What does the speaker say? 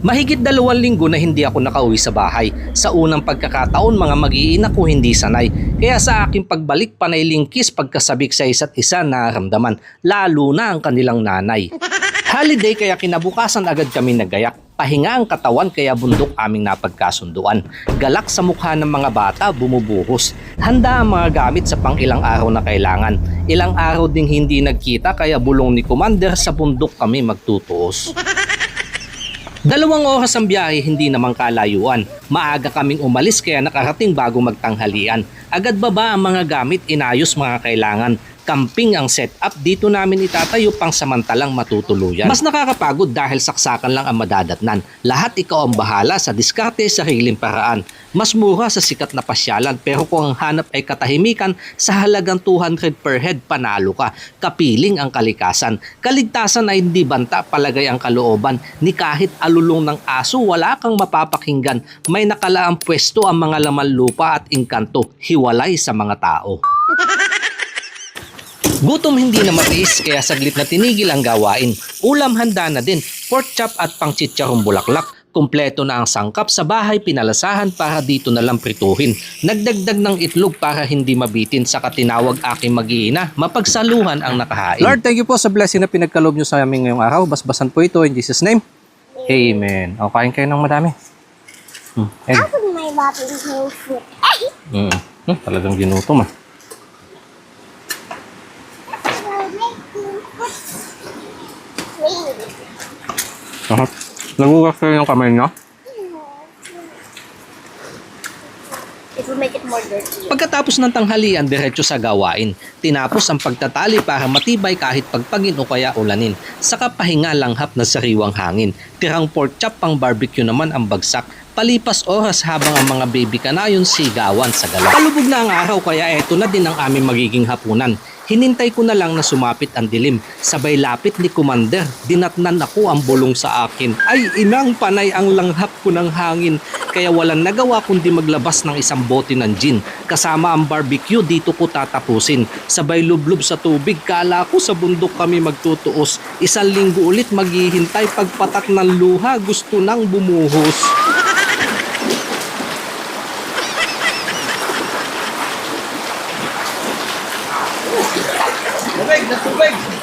Mahigit dalawang linggo na hindi ako nakauwi sa bahay. Sa unang pagkakataon mga mag-iina ko hindi sanay. Kaya sa aking pagbalik panay lingkis pagkasabik sa isa't isa naramdaman. Lalo na ang kanilang nanay. Holiday kaya kinabukasan agad kami nagayak. Pahinga ang katawan kaya bundok aming napagkasunduan. Galak sa mukha ng mga bata bumubuhos. Handa ang mga gamit sa pang ilang araw na kailangan. Ilang araw ding hindi nagkita kaya bulong ni Commander sa bundok kami magtutuos. Dalawang oras ang biyahe, hindi naman kalayuan. Maaga kaming umalis kaya nakarating bago magtanghalian. Agad baba ang mga gamit, inayos mga kailangan. Camping ang setup, dito namin itatayo pang samantalang matutuluyan. Mas nakakapagod dahil saksakan lang ang madadatnan. Lahat ikaw ang bahala sa diskarte sariling paraan. Mas mura sa sikat na pasyalan pero kung ang hanap ay katahimikan, sa halagang 200 per head panalo ka. Kapiling ang kalikasan. Kaligtasan ay hindi banta palagay ang kalooban. Ni kahit alulong ng aso, wala kang mapapakinggan. May nakalaang pwesto ang mga laman lupa at engkanto, hiwalay sa mga tao. Gutom hindi na matiis kaya saglit na tinigil ang gawain. Ulam handa na din, pork chop at pangchicharong bulaklak. Kompleto na ang sangkap sa bahay pinalasahan para dito na lang prituhin. Nagdagdag ng itlog para hindi mabitin sa katinawag aking mag-iina. Mapagsaluhan ang nakahain. Lord, thank you po sa blessing na pinagkaloob nyo sa amin ngayong araw. Basbasan po ito in Jesus' name. Amen. O, kain kayo ng madami. Hmm. Ako may bottle no food. Hmm. Hmm, talagang ginutom ah. Aha. Nagugas kayo ng kamay niyo? It will make it more dirty. Pagkatapos ng tanghalian, diretso sa gawain. Tinapos ang pagtatali para matibay kahit pagpagin o kaya ulanin. Saka pahinga langhap na sariwang hangin. Tirang pork chop pang barbecue naman ang bagsak. Palipas oras habang ang mga baby kanayon sigawan sa gala. Palubog na ang araw kaya eto na din ang aming magiging hapunan. Hinintay ko na lang na sumapit ang dilim. Sabay lapit ni Commander, dinatnan ako ang bulong sa akin. Ay inang panay ang langhap ko ng hangin. Kaya walang nagawa kundi maglabas ng isang bote ng gin. Kasama ang barbecue dito ko tatapusin. Sabay lublub sa tubig, kala ko sa bundok kami magtutuos. Isang linggo ulit maghihintay pagpatak ng luha, gusto nang bumuhos. Tubig, na tubig!